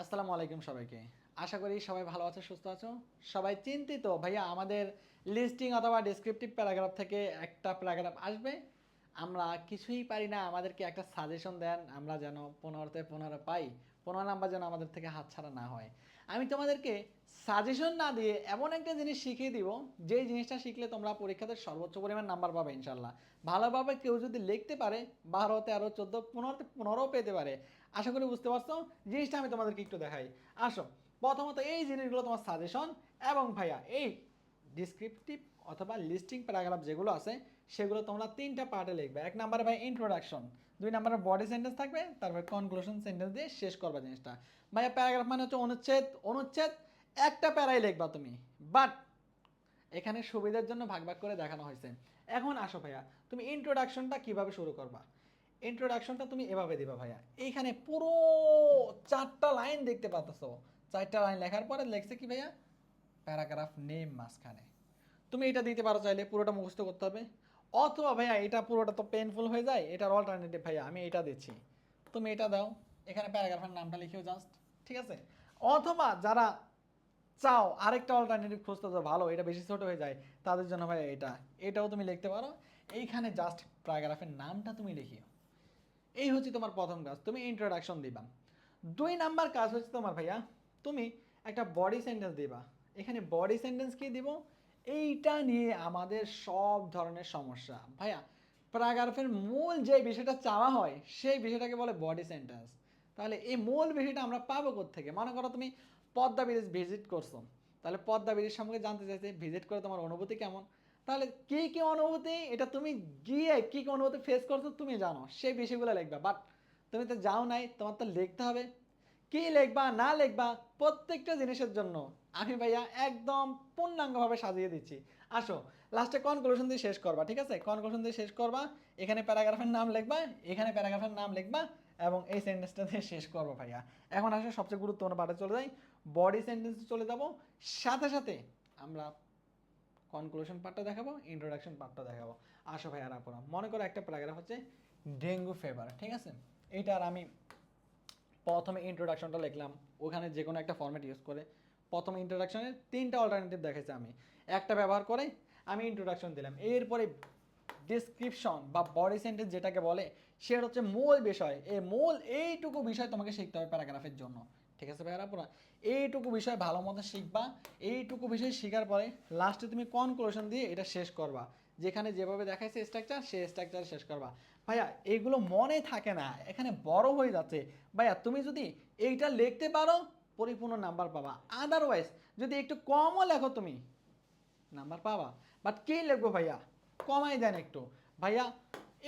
আসসালামু আলাইকুম সবাইকে। আশা করি সবাই ভালো আছো, সুস্থ আছো? সবাই চিন্তিত? ভাইয়া, আমাদের লিস্টিং অথবা ডিসক্রিপটিভ প্যারাগ্রাফ থেকে একটা প্যারাগ্রাফ আসবে। আমরা কিছুই পারি না, আমাদেরকে একটা সাজেশন দেন, আমরা যেন পনেরোতে পনেরো পাই। পনেরো নাম্বার যেন আমাদের থেকে হাতছাড়া না হয়। আমি তোমাদেরকে সাজেশন না দিয়ে এমন একটা জিনিস শিখিয়ে দিব, যেই জিনিসটা শিখলে তোমরা পরীক্ষাতে সর্বোচ্চ পরিমাণ নাম্বার পাবে ইনশাল্লাহ ভালোভাবে কেউ যদি লিখতে পারে বারো তেরো চোদ্দ, পনেরোতে পনেরোও পেতে পারে। আশা করি বুঝতে পারছ? জিনিসটা আমি তোমাদেরকে একটু দেখাই। আসো, প্রথমত এই জিনিসগুলো তোমার সাজেশন এবং ভাইয়া, এই ডিসক্রিপটিভ অথবা লিস্টিং প্যারাগ্রাফ যেগুলো আছে, সেগুলো তোমরা তিনটা পার্টে লিখবে। এক নম্বরে ভাই ইন্ট্রোডাকশন দুই নম্বরে বডি সেন্টেন্স থাকবে, তারপর কনক্লুশন সেন্টেন্স দিয়ে শেষ করবা জিনিসটা। ভাইয়া প্যারাগ্রাফ মানে হচ্ছে অনুচ্ছেদ অনুচ্ছেদ, একটা প্যারাই লিখবা তুমি। বাট এখানে সুবিধার জন্য ভাগ ভাগ করে দেখানো হয়েছে। এখন আসো ভাইয়া, তুমি ইন্ট্রোডাকশনটা কীভাবে শুরু করবা? ইন্ট্রোডাকশনটা তুমি এভাবে দিবা ভাইয়া। এইখানে পুরো চারটা লাইন দেখতে পাচ্ছ চারটা লাইন লেখার পরে লেখছে কি ভাইয়া? প্যারাগ্রাফ নেম মাঝখানে। তুমি এটা দিতে পারো চাইলে, পুরোটা মুখস্থ করতে হবে। অথবা ভাইয়া, এটা পুরোটা তো পেনফুল হয়ে যায়, এটার অল্টারনেটিভ ভাইয়া, আমি এটা দিচ্ছি। তুমি এটা দাও, এখানে প্যারাগ্রাফের নামটা লিখেও জাস্ট ঠিক আছে? অথবা যারা চাও আরেকটা অল্টারনেটিভ খুঁজতে, তো ভালো, এটা বেশি ছোট হয়ে যায়, তাদের জন্য ভাই এটা। এটাও তুমি লিখতে পারো। এইখানে জাস্ট প্যারাগ্রাফের নামটা তুমি লিখিও। এই হচ্ছে তোমার প্রথম কাজ, তুমি ইন্ট্রোডাকশন দিবা। দুই নাম্বার কাজ হচ্ছে তোমার ভাইয়া, তুমি একটা বডি সেন্টেন্স দিবা। এখানে বডি সেন্টেন্স কি দিব? এইটা নিয়ে আমাদের সব ধরনের সমস্যা। ভাইয়া প্যারাগ্রাফের মূল যে বিষয়টা চাওয়া হয়, সেই বিষয়টাকে বলে বডি সেন্টেন্স তাহলে এই মূল বিষয়টা আমরা পাবো থেকে মনে করো তুমি পদ্মা ব্রিজ ভিজিট করছ। তাহলে পদ্মা ব্রিজ সম্পর্কে জানতে চাইছে ভিজিট করে তোমার অনুভূতি কেমন? তাহলে কি কি অনুভূতি? এটা তুমি গিয়ে কি কি অনুভূতি ফেস করছ তুমি জানো, সেই বিষয়গুলো লিখবা। বাট তুমি তো যাও নাই, তোমার তো লিখতে হবে। কি লিখবা, না লিখবা প্রত্যেকটা জিনিসের জন্য আমি ভাইয়া একদম পূর্ণাঙ্গভাবে সাজিয়ে দিচ্ছি। আসো লাস্টে কনক্লুশন দিয়ে শেষ করবা, ঠিক আছে? কনক্লুশন দিয়ে শেষ করবা, এখানে প্যারাগ্রাফের নাম লিখবা, এখানে প্যারাগ্রাফের নাম লিখবা এবং এই সেন্টেন্সটা দিয়ে শেষ করব ভাইয়া। এখন আসলে সবচেয়ে গুরুত্বপূর্ণ পার্টে চলে যাই। বডি সেন্টেন্সে চলে যাব। সাথে সাথে আমরা কনক্লুশন পার্টটা দেখাবো ইন্ট্রোডাকশন পার্টটা দেখাবো। আসো ভাই আর আপুরা মনে করো একটা প্যারাগ্রাফ হচ্ছে ডেঙ্গু ফেভার ঠিক আছে? এইটার আমি প্রথমে ইন্ট্রোডাকশনটা লিখলাম। ওখানে যে কোনো একটা ফর্ম্যাট ইউজ করে প্রথমে ইন্ট্রোডাকশনের তিনটা অল্টারনেটিভ দেখাইছে আমি। একটা ব্যবহার করে আমি ইন্ট্রোডাকশন দিলাম। এরপরে ডিসক্রিপশন বা বডি সেন্টেন্স যেটাকে বলে, সেটা হচ্ছে মূল বিষয়। এই মূল এইটুকু বিষয় তোমাকে শিখতে হবে প্যারাগ্রাফের জন্য। ঠিক আছে ভাইয়ারা পুরা? এইটুকু বিষয় ভালো মতো শিখবা। এইটুকু বিষয় শেখার পরে লাস্টে তুমি কনক্লুশন দিয়ে এটা শেষ করবা। যেখানে যেভাবে দেখাইছে স্ট্রাকচার সেই স্ট্রাকচার শেষ করবা। ভাইয়া এইগুলো মনে থাকে না। এখানে বড় হয়ে যাচ্ছে। ভাইয়া, তুমি যদি এইটা লিখতে পারো, পরিপূর্ণ নাম্বার পাবা। আদারওয়াইজ যদি একটু কমও লেখো তুমি, নাম্বার পাবা। বাট কে লিখব ভাইয়া? কমাই দেন একটু। ভাইয়া,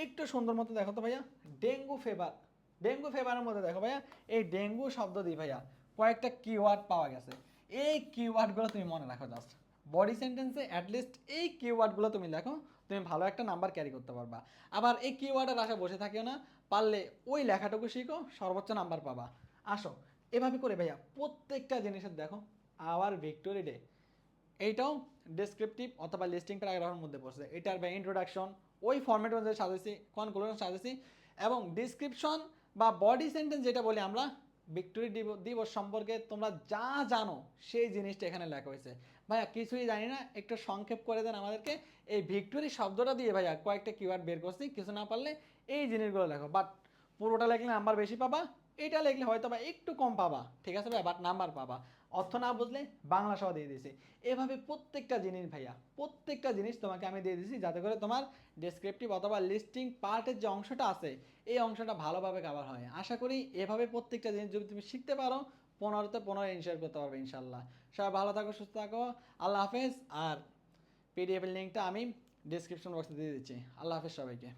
একটু সুন্দর মতো দেখো তো ভাইয়া। ডেঙ্গু ফেভার ডেঙ্গু ফেভারের মধ্যে দেখো ভাইয়া। এই ডেঙ্গু শব্দ দিই ভাইয়া, কয়েকটা কিওয়ার্ড পাওয়া গেছে। এই কিওয়ার্ডগুলো তুমি মনে রাখো জাস্ট বডি সেন্টেন্সে অ্যাটলিস্ট এই কিওয়ার্ডগুলো তুমি লেখো, তুমি ভালো একটা নাম্বার ক্যারি করতে পারবা। আবার এই কিওয়ার্ডের আশা বসে থাকিও না, পারলে ওই লেখাটুকু শিখো, সর্বোচ্চ নাম্বার পাবা। আসো, এভাবে করে ভাইয়া প্রত্যেকটা জিনিসের দেখো, আওয়ার ভিক্টোরি ডে এইটাও ডেসক্রিপটিভ অথবা লিস্টিং প্যারাগ্রাফের মধ্যে পড়ছে। এটার বা ইন্ট্রোডাকশন ওই ফর্মেট অনুযায়ী সাজেছি কনক্লুশন সাজেছি এবং ডিসক্রিপশন বা বডি সেন্টেন্স যেটা বলি আমরা ভিক্টোরি দিবস সম্পর্কে তোমরা যা জানো, সেই জিনিসটা এখানে লেখা হয়েছে। ভাইয়া, কিছুই জানি না, একটু সংক্ষেপ করে দেন আমাদেরকে। এই ভিক্টোরি শব্দটা দিয়ে ভাইয়া কয়েকটা কিওয়ার্ড বের করছি, কিছু না পারলে এই জিনিসগুলো লেখো। বাট পুরোটা লেখলে নাম্বার বেশি পাবা, এটা লেখলে হয়তো বা একটু কম পাবা। ঠিক আছে ভাই বাট নাম্বার পাবা। অর্থ না বুঝলে বাংলা সহ দিয়ে দিয়েছি। এভাবে প্রত্যেকটা জিনিস ভাইয়া, প্রত্যেকটা জিনিস তোমাকে আমি দিয়ে দিয়েছি যাতে করে তোমার ডেসক্রিপটিভ অথবা লিস্টিং পার্টের যে অংশটা আছে, এই অংশটা ভালোভাবে কাভার হয়। আশা করি এভাবে প্রত্যেকটা জিনিস যদি তুমি শিখতে পারো, পনেরোতে পনেরো ইনশিয়ার করতে পারবে ইনশাল্লাহ সবাই ভালো থাকো, সুস্থ থাকো, আল্লাহ হাফেজ। আর পিডিএফের লিঙ্কটা আমি ডিসক্রিপশন বক্সে দিয়ে দিচ্ছি। আল্লাহ হাফেজ সবাইকে।